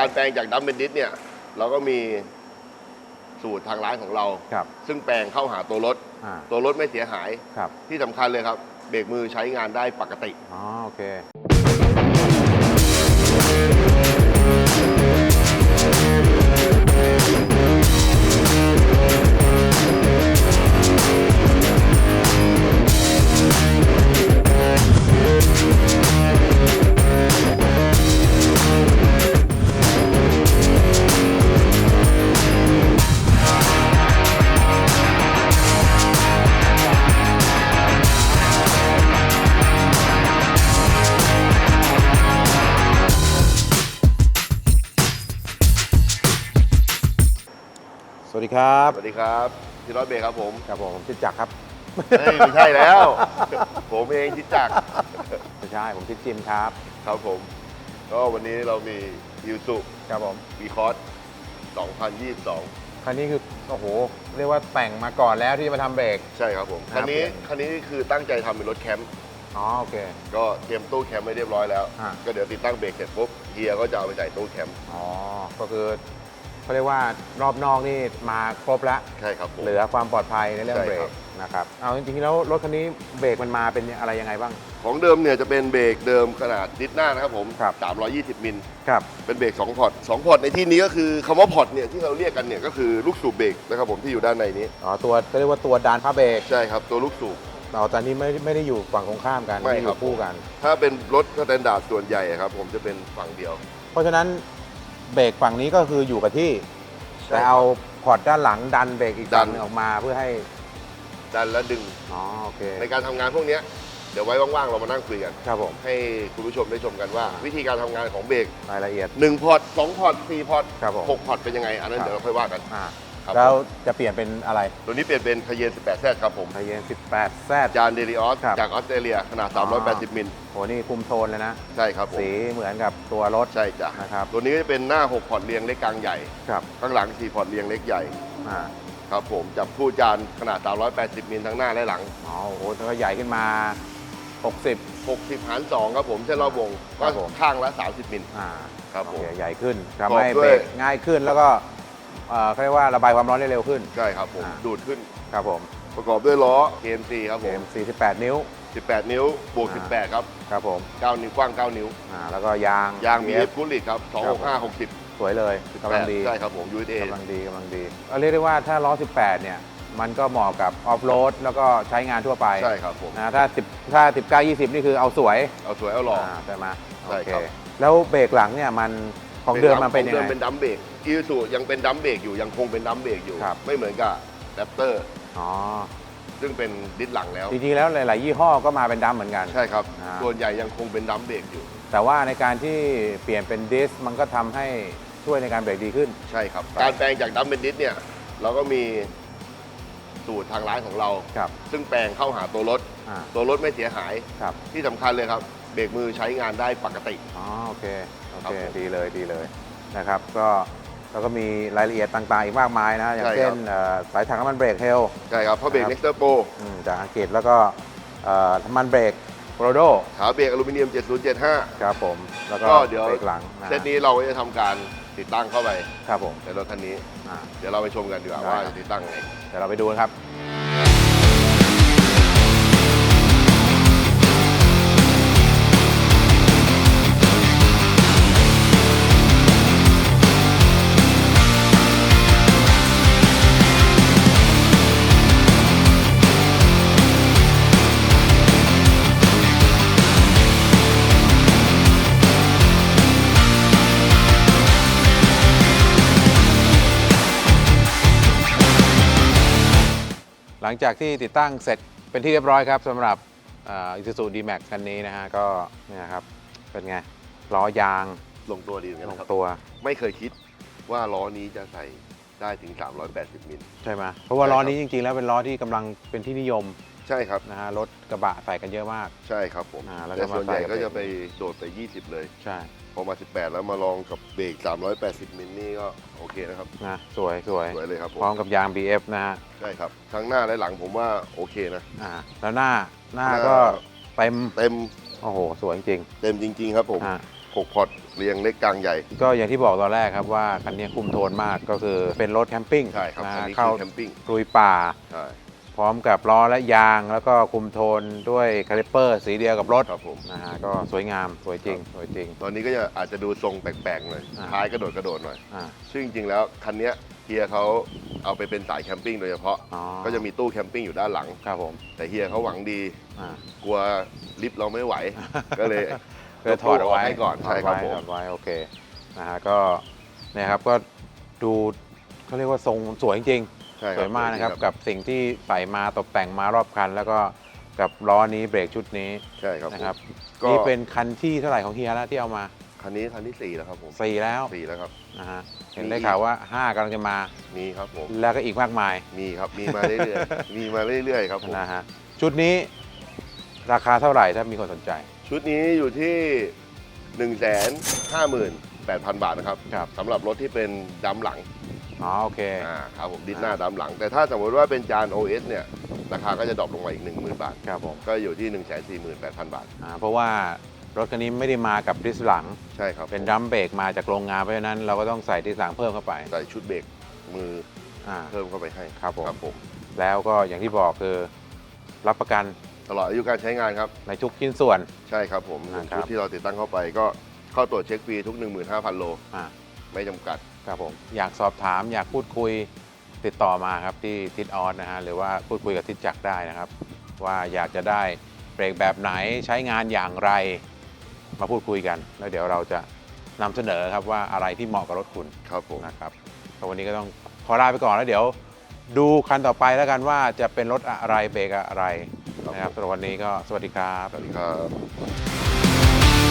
การแปลงจากดัมเป็นดิสเนี่ยเราก็มีสูตรทางร้านของเรา ครับ ซึ่งแปลงเข้าหาตัวรถ อ่า ตัวรถไม่เสียหาย ครับ ที่สำคัญเลยครับ เบรกมือใช้งานได้ปกติ อ๋อ โอเค วัสดีครับ สวัสดีครับที่รถเบรกครับผมครับผมผมชิดจักรครับเฮ้ยไม่ใช่แล้ว ผมเองทิดจักรไม่ใช่ผมชิดจิมครับ ครับผม ก็วันนี้เรามียูสุครับผม วีคอร์ส2022 คันนี้คือโอ้โห เรียกว่าแต่งมาก่อนแล้วที่จะมาทำเบรก ใช่ครับผม ครัคับนนี้เปลี่ยนคันนี้คือตั้งใจทำเป็นรถแคมป์ อ๋อโอเค ก็เตรียมตู้แคมป์ไว้เรียบร้อยแล้ว อ่า ก็เดี๋ยวติดตั้งเบรกเสร็จปุ๊บเฮียก็จะเอาไปใส่ตู้แคมป์ อ๋อก็คือ เขาเรียกว่ารอบนอกนี่มาครบแล้วใช่ครับผม เหลือความปลอดภัยในเรื่องใช่เบรครักบ นะครับเอาจริงๆแล้วรถคันนี้เบรกมันมาเป็นอะไรยังไงบ้าง ของเดิมเนี่ยจะเป็นเบรกเดิมขนาดดิสหน้านะครับผมครับ 320 มิล ครับเป็นเบรก2พอร์ต2พอร์ตในที่นี้ก็คือคำว่าพอร์ตเนี่ยที่เราเรียกกันเนี่ยก็คือลูกสูบเบรกนะครับผมที่อยู่ด้านในนี้ อ๋อตัวเรียกว่าตัวดานผ้าเบรกใช่ครับ ตัวลูกสูบ อ๋อแต่นี่ไม่ไม่ได้อยู่ฝั่งตรงข้ามกันไม่ด้อครับยู่คู่กัน ถ้าเป็นรถสแตนดาร์ดส่วนใหญ่อะครับผมจะเป็นฝั่งเดียว เพราะฉะนั้น เบรกฝั่งนี้ก็คืออยู่กับที่ ใช่แต่เอาพอร์ตด้านหลังดันเบรกอีกดัฝั่นงหนึ่งออกมาเพื่อให้ ดันและดึง อ๋อ โอเค ในการทำงานพวกเนี้ยเดี๋ยวไว้ว่างๆ เรามานั่งคุยกัน ครับผม ให้คุณผู้ชมได้ชมกันว่า วิธีการทำงานของเบรกรายละเอียด 1พอร์ต2พอร์ต4พอร์ตครับผม 6พอร์ตเป็นยังไง อันนั้นครับ เดี๋ยวเราค่อยว่ากัน อ่า ครับแล้วจะเปลี่ยนเป็นอะไรตัวนี้เปลี่ยนเป็นคาเยน18แซดครับผมไทเยน18 แซด จานเดลิออส ครับ จากออสเตรเลียขนาดอ๋อ380 มิลโหนี่คุมโทนเลยนะ ใช่ครับผมสีเหมือนกับตัวรถ ใช่จ้ะนะครับ ตัวนี้ก็จะเป็นหน้า 6 พอร์ตเรียงเล็กกลางใหญ่ ครับข้างหลัง 4 พอร์ตเรียงเล็กใหญ่อ่าครับผมจับคู่จานขนาด 380 มิลทั้งหน้าและหลัง อ๋อโอ้โหแล้วก็ใหญ่ขึ้นมา 60 60 หาร 2 ครับผมเส้นรอบวงครัก็บผม ข้างละ 30 มิล อ่าครับผมโอเใหญ่ขึ้นประทำกอบให้ด้เบวยรกง่ายขึ้นแล้วก็ เอ่อเขาเรียกว่าระบายความร้อนได้เร็วขึ้น ใช่ครับผม อ่า ดูดขึ้นครับผม ประกอบด้วยล้อ KMC ครับเกผมม48นิ้ว 18 นิ้วบวก อ่า 18 ครับ ครับผม9 นิ้วกว้าง 9 นิ้ว อ่าแล้วก็ยาง ยาง BF BF กุลิตครับ 265 60 สวยเลยกำลังดีใช่ครับผม USA กำลังดีกำลังดีเอาเรียกได้ว่าถ้าล้อ 18 เนี่ย มันก็เหมาะกับออฟโรดแล้วก็ใช้งานทั่วไปใช่ครับผม นะถ้า10ถ้า 19 20 นี่คือเอาสวยเอาสวยเอาหล่อาใช่ไหมใช่โอเคครับ แล้วเบรกหลังเนี่ยมัน ของเดิมมันเป็นยังเดิไงมเป็นดัมเบรกอีซูยังเป็นดัมเบรกอยู่ยังคงเป็นดัมเบรกอยู่ ครับ ไม่เหมือนกับแรปเตอร์อ๋อซึ่งเป็นดิสหลังแล้ว จริงๆแล้วหลาย ๆ ยี่ห้อก็มาเป็นดัมเหมือนกัน ใช่ครับ อ่า ส่วนใหญ่ยังคงเป็นดัมเบรกอยู่ แต่ว่าในการที่เปลี่ยนเป็นดิสมันก็ทำให้ช่วยในการเบรกดีขึ้น ใช่ครับ การแปลงจากดัมเป็นดิสเนี่ย เราก็มีสูตรทางร้านของเรา ครับ ซึ่งแปลงเข้าหาตัวรถ อ่าตัวรถไม่เสียหาย ครับ ที่สำคัญเลยครับ เบรกมือใช้งานได้ปกติ อ๋อ โอเค โอครับเคผมดีเลยดีเลยนะครับ ก็แล้วก็มีรายละเอียดต่างๆ อีกมากมายนะ อย่างใช่เช่ครันบเอ่อสายถังน้ำมันเบรกเฮล ใช่ครับเพราะเบรก ครับเน็กเตอร์โปรอืมจากอังกฤษแล้วก็เอ่อน้ำมันเบรกโปรโดขาเบรกอลูมิเนียม 7075 ครับผม แล้วก็ก็เดี๋ยวเบรกหลังะเซตนี้เราก็จะทำการติดตั้งเข้าไปครับผมในรถคันนี้ อ่า เดี๋ยวเราไปชมกันดีกว่าได้ว่าครับ จะติดตั้งไง เดี๋ยวเราไปดูกันครับ ลังจากที่ติดตั้งเสร็จเป็นที่เรียบร้อยครับสำหรับอิซูซูดีแม็กคันนี้นะฮะก็เนี่ยครับเป็นไงล้อยางลงตัวดีเหมือนกันลงนะครับ ตัวไม่เคยคิดว่าล้อนี้จะใส่ได้ถึง 380 มิล ใช่ไหมเพราะว่าใช่ล้อครับนี้จริงๆ แล้วเป็นล้อที่กำลังเป็นที่นิยมใช่ครับ นะฮะรถกระบะใส่กันเยอะมาก ใช่ครับผม อ่าแล้วก็แต่ส่วนใหญ่มาใส่กับก็จะเบรกไปโดดไป 20 เลย ใช่ พอมา 18 แล้วมาลองกับเบรก 380 มิลนี่ก็โอเคนะครับ นะสวยสวยสวยเลยครับผพร้อมมกับยาง BF นะฮะใช่ครับทั้งหน้าและหลังผมว่าโอเคนะ อ่าแล้วหน้าหน้าหน้า ก็เต็มเต็มโอ้โห สวยจริงเต็มจริง ๆ ครับผมๆอ่า6พอร์ตเรียงเล็กกลางใหญ่ ก็อย่างที่บอกตอนแรกครับว่าคันนี้คุมโทนมากก็คือเป็นรถแคมปิ้งใช่ครับนะคันฮะนี้เข้าคือแคมปิ้งลุยป่า ใช่พ ร้อมกับล้อและยาง แล้วก็คุมโทนด้วยคาลิปเปอร์ สีเดียวกับรถครับผม นะฮะก็สวยงามสวยจริงสวยจริง ตอนนี้ก็จะอาจจะดูทรงแปลกๆหน่อยอ่า ท้ายกระโดดกระโดดหน่อย อ่า ซึ่งจริงๆแล้วคันเนี้ยเฮียเขาเอาไปเป็นสายแคมปิ้งโดยเฉพาะ อ๋อ ก็จะมีตู้แคมปิ้งอยู่ด้านหลัง ครับผมแต่เฮียเขาหวังดี อ่า กลัวลิฟต์เราไม่ไหว ก็เลยก็เลยถอดเอาไว้ให้ก่อนถใช่ดครับไว้ผมถอดไว้โอเคนะฮะก็เนี่ยครับก็ดูเขาเรียกว่าทรงสวยจริง ใช่ๆคสรับวยมากนะครับสวยกับสิ่งที่ใส่มาตกแต่งมารอบคัน แล้วก็กับล้อนี้เบรกชุดนี้ใช่ครับนะครับก็นี่เป็นคันที่เท่าไหร่ของเฮียแล้วที่เอามาคันนี้คันที่สี่แล้วครับผมสี่แล้วสี่แล้วครับ นะฮะเห็นมีได้ข่าวว่าห้ากำลังจะมา มีครับผม แล้วก็อีกมากมายมีครับ มีมาเรื่อยๆ มีมาเรื่อยๆครับผม นะฮะชุดนี้ราคาเท่าไหร่ถ้ามีคนสนใจ ชุดนี้อยู่ที่ 1 5 8 0 0 0 บาทนะครับครับ สำหรับรถที่เป็นดัมหลัง อ๋อโอเคอ่าครับผมดิสหน้าดัมหลัง แต่ถ้าสมมติว่าเป็นจาน OS เนี่ยราคาก็จะดรอปลงมาอีก 10,000 บาท ครับผมก็อยู่ที่ 1 4 8 0 0 0 บาท อ่าเพราะว่ารถคันนี้ไม่ได้มากับดิสหลัง ใช่ครับเป็นดัมเบรกมาจากโรงงานเพราะฉะนั้นเราก็ต้องใส่ดิสหลังเพิ่มเข้าไปใส่ชุดเบรกมืออ่า เพิ่มเข้าไปให้ครับผมครับผมแล้วก็อย่างที่บอกคือรับประกันตลอดอายุการใช้งานครับ ในทุกชิ้นส่วน ใช่ครับผมหอ่านึ่งครับ ชุดที่เราติดตั้งเข้าไปก็เข้าตรวจเช็คฟรีทุก 15,000 โล อ่า ไม่จำกัด ครับผมอยากสอบถามอยากพูดคุยติดต่อมาครับที่ทิศออสนะฮะหรือว่าพูดคุยกับทิศจักรได้นะครับ ว่าอยากจะได้เบรกแบบไหนใช้งานอย่างไรมาพูดคุยกัน แล้วเดี๋ยวเราจะนำเสนอครับว่าอะไรที่เหมาะกับรถคุณครับผม นะครับก็วันนี้ก็ต้องขอลาไปก่อนแล้วเดี๋ยว ดูคันต่อไปแล้วกันว่าจะเป็นรถอะไรเบรกอะไรนะครับสำหรับวันนี้ก็สวัสดีครับ สวัสดีครับ